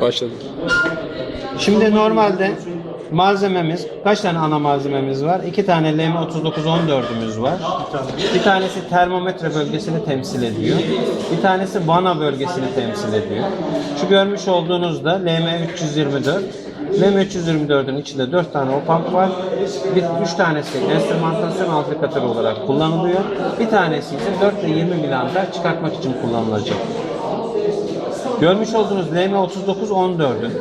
Başladık. Şimdi normalde malzememiz kaç tane ana malzememiz var? İki tane LM3914'ümüz var. Bir tanesi termometre bölgesini temsil ediyor. Bir tanesi vana bölgesini temsil ediyor. Şu görmüş olduğunuz da LM324. LM324'ün içinde 4 tane opamp var. Bir, üç tanesi enstrümantasyon amplifikatörü olarak kullanılıyor. Bir tanesi ise 4 ile 20 miliamper çıkartmak için kullanılacak. Görmüş olduğunuz LM3914'ün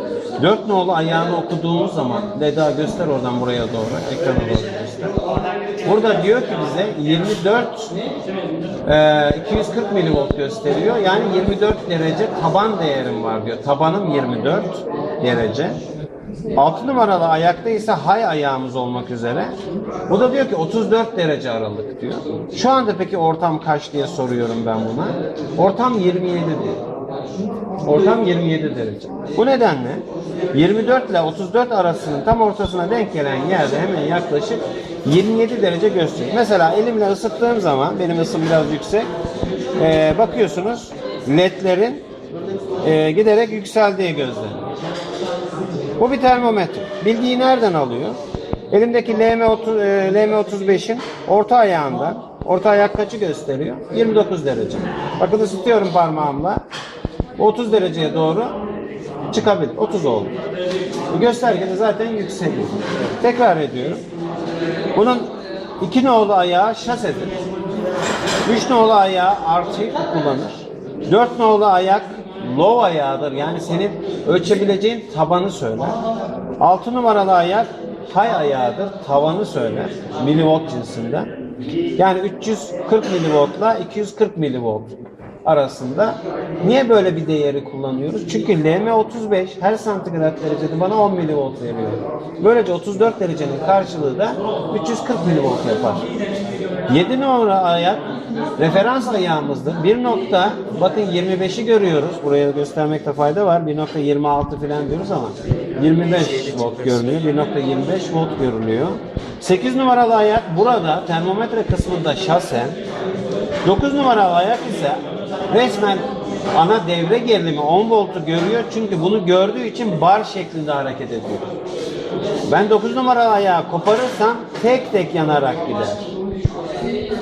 4 nolu ayağını okuduğumuz zaman Leda göster oradan buraya doğru ekrana doğru göster. Burada diyor ki bize 24 e, 240 milivolt gösteriyor. Yani 24 derece taban değerim var diyor. Tabanım 24 derece. 6 numaralı ayakta ise hay ayağımız olmak üzere. Bu da diyor ki 34 derece aralık diyor. Şu anda peki ortam kaç diye soruyorum ben buna. Ortam 27 diyor. Ortam 27 derece. Bu nedenle 24 ile 34 arasının tam ortasına denk gelen yerde hemen yaklaşık 27 derece gösteriyor. Mesela elimle ısıttığım zaman benim ısım biraz yüksek. Ee, bakıyorsunuz ledlerin e, giderek yükseldiği gözleniyor. Bu bir termometre. Bilgiyi nereden alıyor? Elimdeki LM30, e, LM35'in orta ayağında, orta ayak kaçı gösteriyor? 29 derece. Bakın ısıtıyorum parmağımla. 30 dereceye doğru çıkabilir. 30 oldu. Bu göstergede zaten yükseliyor. Tekrar ediyorum. Bunun iki nolu ayağı şasedir. Üç nolu ayağı artı kullanır. Dört nolu ayak low ayağıdır. Yani senin ölçebileceğin tabanı söyler. Altı numaralı ayak high ayağıdır. Tavanı söyler. Milivolt cinsinden. Yani 340 milivoltla 240 milivolt arasında. Niye böyle bir değeri kullanıyoruz? Çünkü LM35 her santigrat derecede bana 10 milivolt veriyor. Böylece 34 derecenin karşılığı da 340 milivolt yapar. 7 numara ayak referans ayağımızdır. Bir nokta bakın 25'i görüyoruz. Buraya göstermekte fayda var. 1.26 falan diyoruz ama 25 volt görünüyor. 1.25 volt görünüyor. 8 numaralı ayak burada termometre kısmında şasen. 9 numaralı ayak ise resmen ana devre gerilimi 10 voltu görüyor. Çünkü bunu gördüğü için bar şeklinde hareket ediyor. Ben 9 numaralı ayağı koparırsam tek tek yanarak gider.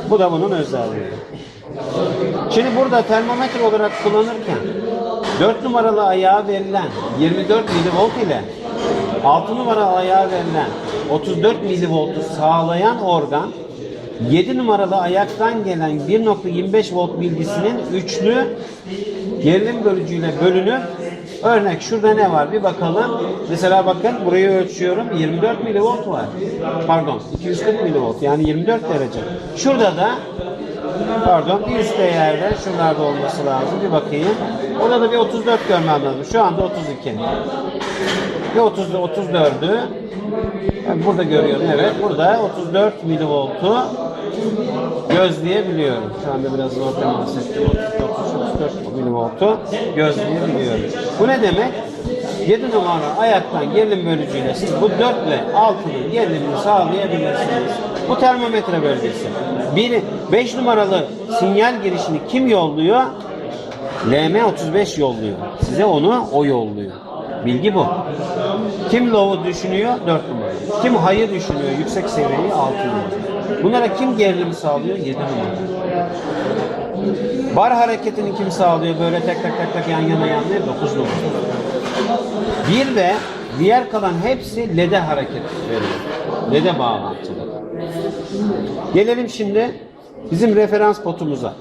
Bu da bunun özelliği. Şimdi burada termometre olarak kullanırken 4 numaralı ayağa verilen 24 milivolt ile 6 numaralı ayağa verilen 34 milivoltu sağlayan organ 7 numaralı ayaktan gelen 1.25 volt bilgisinin üçlü gerilim bölücüyle bölünüp örnek şurada ne var bir bakalım. Mesela bakın burayı ölçüyorum 24 milivolt var. Pardon 240 milivolt yani 24 derece. Şurada da pardon bir üst değerde şunlarda olması lazım bir bakayım. Orada da bir 34 görmem lazım. Şu anda 32. Bir 30 34'ü yani burada görüyorum evet. Burada 34 milivoltu gözleyebiliyorum. Şu anda biraz zor temas ettim. 34 milivoltu gözleyebiliyorum. Bu ne demek? 7 numara ayaktan gerilim bölücüyle siz bu 4 ile 6'nın gerilimini sağlayabilirsiniz. Bu termometre bölgesi. 1, 5 numaralı sinyal girişini kim yolluyor? LM35 yolluyor. Size onu o yolluyor. Bilgi bu. Kim low'u düşünüyor? 4 numara. Kim high'ı düşünüyor? Yüksek seviyeyi 6 numara. Bunlara kim gerilimi sağlıyor? 7 numara. Bar hareketini kim sağlıyor? Böyle tek tek tek tek yan yana yanlıyor? 9 numara. Bir de diğer kalan hepsi LED'e hareket veriyor. LED'e bağlantılı. Gelelim şimdi bizim referans potumuza.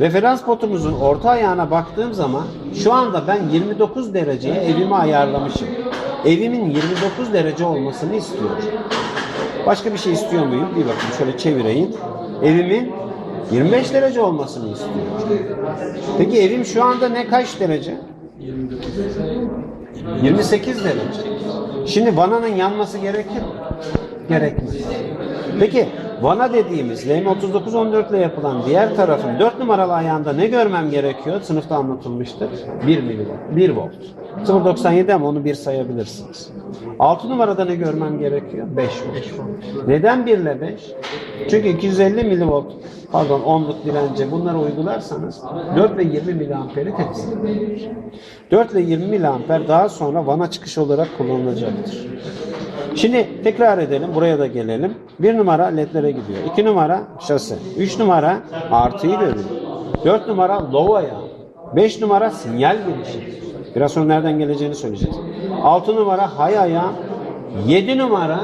Referans potumuzun orta ayağına baktığım zaman şu anda ben 29 dereceye evimi ayarlamışım. Evimin 29 derece olmasını istiyorum. Başka bir şey istiyor muyum? Bir bakın şöyle çevireyim. Evimin 25 derece olmasını istiyorum. Peki evim şu anda ne kaç derece? 28 derece. Şimdi vananın yanması gerekir mi? Gerekmez. Peki vana dediğimiz LM3914 ile yapılan diğer tarafın 4 numaralı ayağında ne görmem gerekiyor? Sınıfta anlatılmıştır. 1 milivolt. 1 volt. 0.97 ama onu 1 sayabilirsiniz. 6 numarada ne görmem gerekiyor? 5 volt. Neden 1 ile 5? Çünkü 250 milivolt pardon ohmluk dirence bunları uygularsanız 4 ve 20 miliamperi eder. 4 ile 20 miliamper daha sonra vana çıkış olarak kullanılacaktır. Şimdi tekrar edelim. Buraya da gelelim. Bir numara ledlere gidiyor. İki numara şase. Üç numara artıyı görüyor. Dört numara low. Beş numara sinyal girişi. Biraz sonra nereden geleceğini söyleyeceğiz. Altı numara hay ayağı. Yedi numara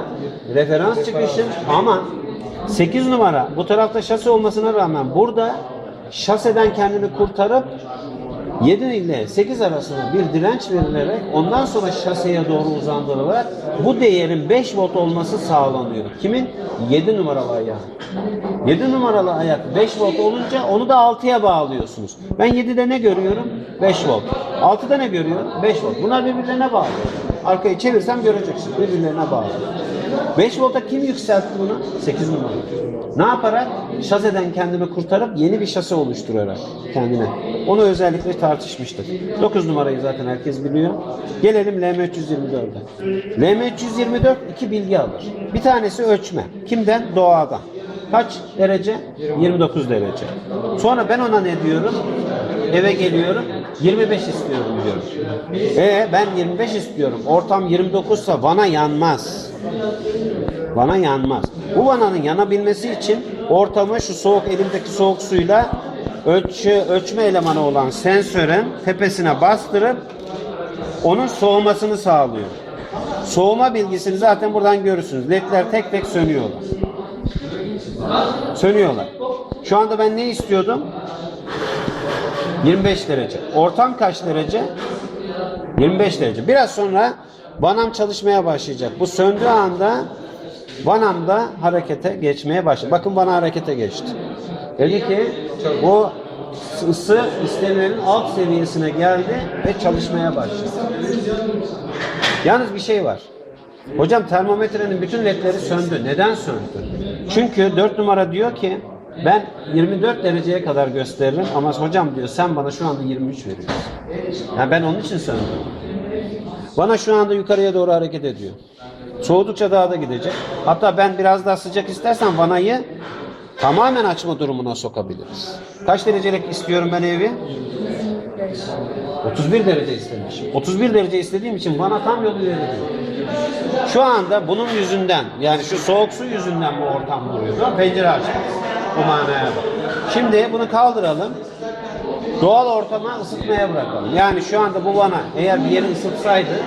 referans çıkışı ama 8 numara bu tarafta şase olmasına rağmen burada şaseden kendini kurtarıp 7 ile 8 arasında bir direnç verilerek ondan sonra şaseye doğru uzandırılarak bu değerin 5 volt olması sağlanıyor. Kimin? 7 numaralı ayağı. 7 numaralı ayak 5 volt olunca onu da 6'ya bağlıyorsunuz. Ben 7'de ne görüyorum? 5 volt. 6'da ne görüyorum? 5 volt. Bunlar birbirlerine bağlı. Arkayı çevirsem göreceksin. Birbirlerine bağlı. 5 volta kim yükseltti bunu? 8 numara. Ne yaparak? Şaseden kendini kurtarıp yeni bir şase oluşturarak kendine. Onu özellikle tartışmıştık. 9 numarayı zaten herkes biliyor. Gelelim LM324'e. LM324 iki bilgi alır. Bir tanesi ölçme. Kimden? Doğadan. Kaç derece? 29 derece. Sonra ben ona ne diyorum? Eve geliyorum. 25 istiyorum diyorum. E ben 25 istiyorum. Ortam 29 ise vana yanmaz. Vana yanmaz. Bu vananın yanabilmesi için ortamı şu soğuk elimdeki soğuk suyla ölçü, ölçme elemanı olan sensörün tepesine bastırıp onun soğumasını sağlıyor. Soğuma bilgisini zaten buradan görürsünüz. Ledler tek tek sönüyorlar. Sönüyorlar. Şu anda ben ne istiyordum? 25 derece. Ortam kaç derece? 25 derece. Biraz sonra vanam çalışmaya başlayacak. Bu söndüğü anda vanam da harekete geçmeye başladı. Bakın bana harekete geçti. Dedi ki bu ısı istemenin alt seviyesine geldi ve çalışmaya başladı. Yalnız bir şey var. Hocam termometrenin bütün ledleri söndü. Neden söndü? Çünkü 4 numara diyor ki ben 24 dereceye kadar gösteririm ama hocam diyor sen bana şu anda 23 veriyorsun. Yani ben onun için söndüm. Bana şu anda yukarıya doğru hareket ediyor. Soğudukça daha da gidecek. Hatta ben biraz daha sıcak istersen vanayı tamamen açma durumuna sokabiliriz. Kaç derecelik istiyorum ben evi? 31 derece istemişim. 31 derece istediğim için bana tam yolu veriyor. Şu anda bunun yüzünden yani şu soğuk su yüzünden bu ortam duruyor. Pencere açtık. Bu manaya bak. Şimdi bunu kaldıralım. Doğal ortama ısıtmaya bırakalım. Yani şu anda bu vana eğer bir yeri ısıtsaydı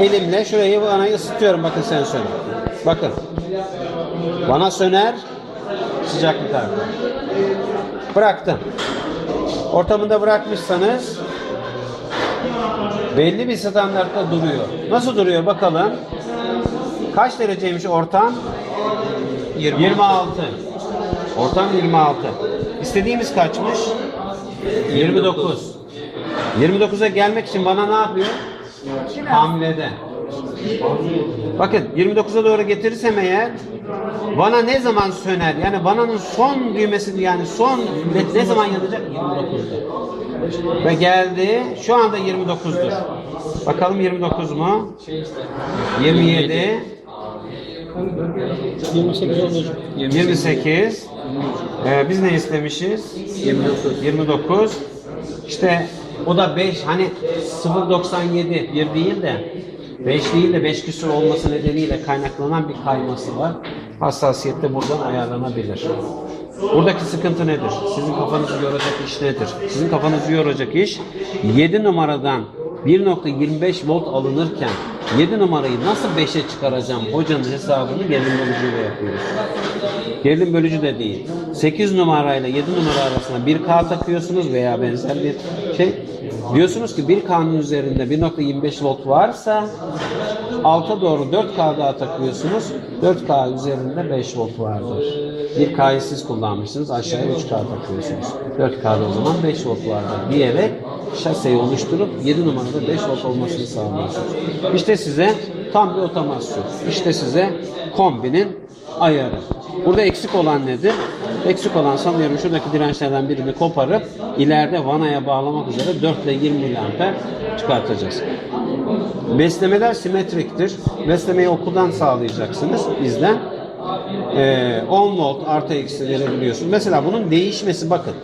elimle şurayı vanayı ısıtıyorum bakın sensörü. Bakın. Vana söner sıcaklık artar. Bıraktım. Ortamında bırakmışsanız belli bir standartta duruyor. Nasıl duruyor bakalım. Kaç dereceymiş ortam? 26. Ortam 26. İstediğimiz kaçmış? 29. 29'a gelmek için bana ne yapıyor? Hamlede. Bakın 29'a doğru getirirsem eğer bana ne zaman söner? Yani vananın son düğmesi yani son led ne zaman yanacak? 29'da. Ve geldi. Şu anda 29'dur. Bakalım 29 mu? 27 28 olacak. 28 Ee, biz ne istemişiz? 29 29 İşte o da 5 hani 0.97 bir değil de 5 değil de 5 küsur olması nedeniyle kaynaklanan bir kayması var. Hassasiyet de buradan ayarlanabilir. Buradaki sıkıntı nedir? Sizin kafanızı yoracak iş nedir? Sizin kafanızı yoracak iş 7 numaradan 1.25 volt alınırken 7 numarayı nasıl 5'e çıkaracağım hocanın hesabını gerilim bölücüyle yapıyoruz. Gerilim bölücü de değil. 8 numarayla 7 numara arasında 1K takıyorsunuz veya benzer bir şey. Diyorsunuz ki 1K'nın üzerinde 1.25 volt varsa alta doğru 4K daha takıyorsunuz. 4K üzerinde 5 volt vardır. 1K'yı siz kullanmışsınız aşağıya 3K takıyorsunuz. 4K'da o zaman 5 volt vardır diyerek şaseyi oluşturup 7 numarada 5 volt olmasını sağlıyorsunuz. İşte size tam bir otomasyon. İşte size kombinin ayarı. Burada eksik olan nedir? Eksik olan sanıyorum şuradaki dirençlerden birini koparıp ileride vanaya bağlamak üzere 4 ile 20 miliamper çıkartacağız. Beslemeler simetriktir. Beslemeyi okuldan sağlayacaksınız bizden. e, 10 volt artı eksi verebiliyorsun. Mesela bunun değişmesi bakın.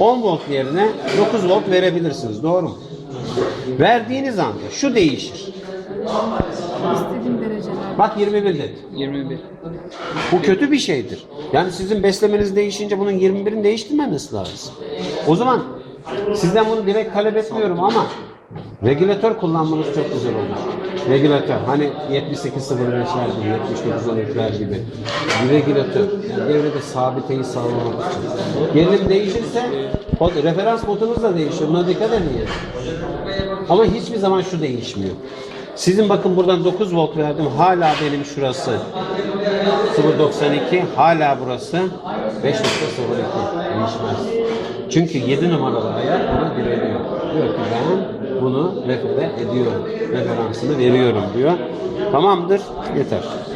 10 volt yerine 9 volt verebilirsiniz. Doğru mu? Verdiğiniz anda şu değişir. İstediğim dereceler. Bak 21 dedi. 21. Bu kötü bir şeydir. Yani sizin beslemeniz değişince bunun 21'in değiştirmemesi lazım. O zaman sizden bunu direkt talep etmiyorum ama regülatör kullanmanız çok güzel olur. Regülatör. Hani 7805'ler gibi, 7913'ler gibi. Bir regülatör. Yani devrede sabiteyi sağlamak için. Gerilim değişirse referans botunuz da değişiyor. Buna dikkat edin. Ama hiçbir zaman şu değişmiyor. Sizin bakın buradan 9 volt verdim. Hala benim şurası 0.92 hala burası 5.02 değişmez. Çünkü 7 numaralı ayar buna direniyor. Diyor ki ben bunu refere ediyorum. Referansını veriyorum diyor. Tamamdır. Yeter.